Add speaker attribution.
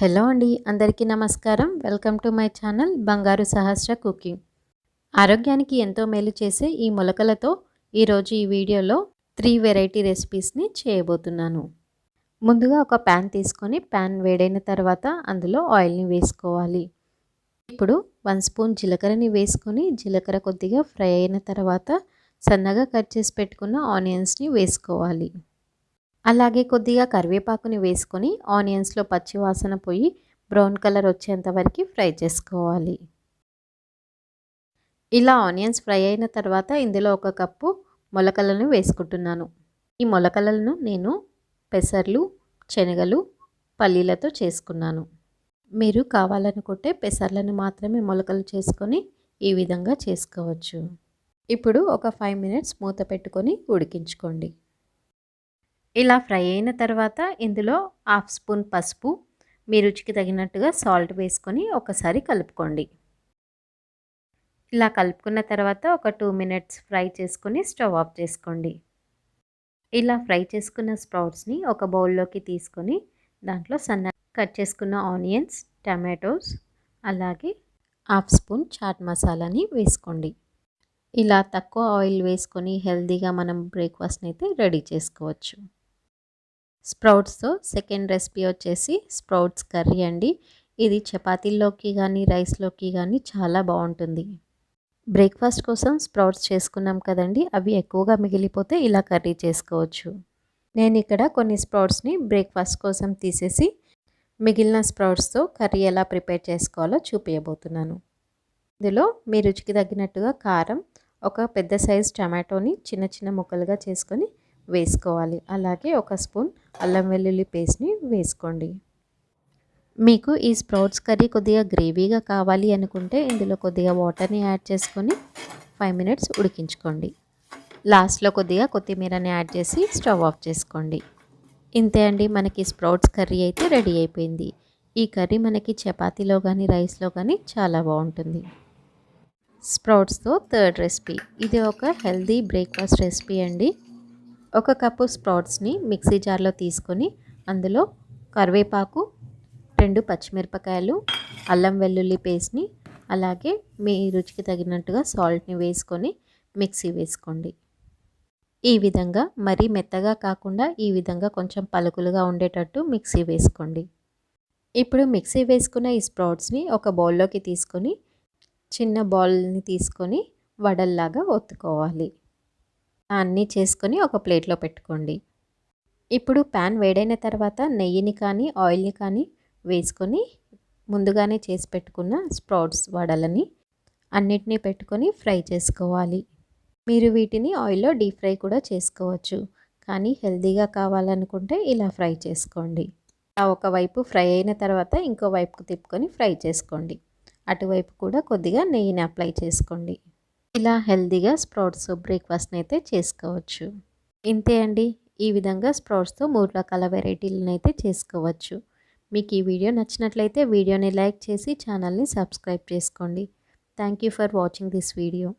Speaker 1: Hello అండి అందరికీ నమస్కారం. వెల్కమ్ టు మై ఛానల్ బంగారు సహస్ర కుకింగ్. ఆరోగ్యానికి ఎంతో మేలు చేసే ఈ మొలకలతో ఈరోజు ఈ వీడియోలో త్రీ వెరైటీ రెసిపీస్ని చేయబోతున్నాను. ముందుగా ఒక ప్యాన్ తీసుకొని ప్యాన్ వేడైన తర్వాత అందులో ఆయిల్ని వేసుకోవాలి. ఇప్పుడు వన్ స్పూన్ జీలకర్రని వేసుకొని జీలకర్ర కొద్దిగా ఫ్రై అయిన తర్వాత సన్నగా కట్ చేసి పెట్టుకున్న ఆనియన్స్ని వేసుకోవాలి. అలాగే కొద్దిగా కరివేపాకుని వేసుకొని ఆనియన్స్లో పచ్చివాసన పోయి బ్రౌన్ కలర్ వచ్చేంత వరకు ఫ్రై చేసుకోవాలి. ఇలా ఆనియన్స్ ఫ్రై అయిన తర్వాత ఇందులో ఒక కప్పు మొలకలను వేసుకుంటున్నాను. ఈ మొలకలను నేను పెసర్లు శనగలు పల్లీలతో చేసుకున్నాను. మీరు కావాలనుకుంటే పెసర్లను మాత్రమే మొలకలు చేసుకొని ఈ విధంగా చేసుకోవచ్చు. ఇప్పుడు ఒక ఫైవ్ మినిట్స్ మూత పెట్టుకొని ఉడికించుకోండి. ఇలా ఫ్రై అయిన తర్వాత ఇందులో హాఫ్ స్పూన్ పసుపు మీ రుచికి తగినట్టుగా సాల్ట్ వేసుకొని ఒకసారి కలుపుకోండి. ఇలా కలుపుకున్న తర్వాత ఒక టూ మినిట్స్ ఫ్రై చేసుకొని స్టవ్ ఆఫ్ చేసుకోండి. ఇలా ఫ్రై చేసుకున్న స్ప్రౌట్స్ని ఒక బౌల్లోకి తీసుకొని దాంట్లో సన్న కట్ చేసుకున్న ఆనియన్స్ టమాటోస్ అలాగే హాఫ్ స్పూన్ చాట్ మసాలాని వేసుకోండి. ఇలా తక్కువ ఆయిల్ వేసుకొని హెల్తీగా మనం బ్రేక్ఫాస్ట్ని అయితే రెడీ చేసుకోవచ్చు. స్ప్రౌట్స్తో సెకండ్ రెసిపీ వచ్చేసి స్ప్రౌట్స్ కర్రీ అండి. ఇది చపాతీల్లోకి కానీ రైస్లోకి కానీ చాలా బాగుంటుంది. బ్రేక్ఫాస్ట్ కోసం స్ప్రౌట్స్ చేసుకున్నాం కదండి. అవి ఎక్కువగా మిగిలిపోతే ఇలా కర్రీ చేసుకోవచ్చు. నేను ఇక్కడ కొన్ని స్ప్రౌట్స్ని బ్రేక్ఫాస్ట్ కోసం తీసేసి మిగిలిన స్ప్రౌట్స్తో కర్రీ ఎలా ప్రిపేర్ చేసుకోవాలో చూపించబోతున్నాను ఇందులో మీ రుచికి తగ్గినట్టుగా కారం ఒక పెద్ద సైజ్ టమాటోని చిన్న చిన్న ముక్కలుగా చేసుకొని వేసుకోవాలి. అలాగే ఒక స్పూన్ అల్లం వెల్లుల్లి పేస్ట్ని వేసుకోండి. మీకు ఈ స్ప్రౌట్స్ కర్రీ కొద్దిగా గ్రేవీగా కావాలి అనుకుంటే ఇందులో కొద్దిగా వాటర్ని యాడ్ చేసుకొని ఫైవ్ మినిట్స్ ఉడికించుకోండి. లాస్ట్లో కొద్దిగా కొత్తిమీరని యాడ్ చేసి స్టవ్ ఆఫ్ చేసుకోండి. ఇంతే అండి మనకి స్ప్రౌట్స్ కర్రీ అయితే రెడీ అయిపోయింది. ఈ కర్రీ మనకి చపాతీలో కానీ రైస్లో కానీ చాలా బాగుంటుంది. స్ప్రౌట్స్తో థర్డ్ రెసిపీ. ఇది ఒక హెల్దీ బ్రేక్ఫాస్ట్ రెసిపీ అండి. ఒక కప్పు స్ప్రౌట్స్ని మిక్సీ జార్లో తీసుకొని అందులో కరివేపాకు రెండు పచ్చిమిరపకాయలు అల్లం వెల్లుల్లి పేస్ట్ని అలాగే మీ రుచికి తగినట్టుగా సాల్ట్ని వేసుకొని మిక్సీ వేసుకోండి. ఈ విధంగా మరీ మెత్తగా కాకుండా ఈ విధంగా కొంచెం పలుకులుగా ఉండేటట్టు మిక్సీ వేసుకోండి. ఇప్పుడు మిక్సీ వేసుకున్న ఈ స్ప్రౌట్స్ని ఒక బౌల్లోకి తీసుకొని చిన్న బౌల్ని తీసుకొని వడల్లాగా ఒత్తుకోవాలి. అన్నీ చేసుకొని ఒక ప్లేట్లో పెట్టుకోండి. ఇప్పుడు ప్యాన్ వేడైన తర్వాత నెయ్యిని కానీ ఆయిల్ని కానీ వేసుకొని ముందుగానే చేసి పెట్టుకున్న స్ప్రౌట్స్ వడలని అన్నిటినీ పెట్టుకొని ఫ్రై చేసుకోవాలి. మీరు వీటిని ఆయిల్లో డీప్ ఫ్రై కూడా చేసుకోవచ్చు. కానీ హెల్తీగా కావాలనుకుంటే ఇలా ఫ్రై చేసుకోండి. ఒకవైపు ఫ్రై అయిన తర్వాత ఇంకో వైపుకు తిప్పుకొని ఫ్రై చేసుకోండి. అటువైపు కూడా కొద్దిగా నెయ్యిని అప్లై చేసుకోండి. ఇలా హెల్దీగా స్ప్రౌట్స్ బ్రేక్ఫాస్ట్ని అయితే చేసుకోవచ్చు. ఇంతే అండి. ఈ విధంగా స్ప్రౌట్స్తో మూడు రకాల వెరైటీలను అయితే చేసుకోవచ్చు. మీకు ఈ వీడియో నచ్చినట్లయితే వీడియోని లైక్ చేసి ఛానల్ని సబ్స్క్రైబ్ చేసుకోండి. Thank for watching this video.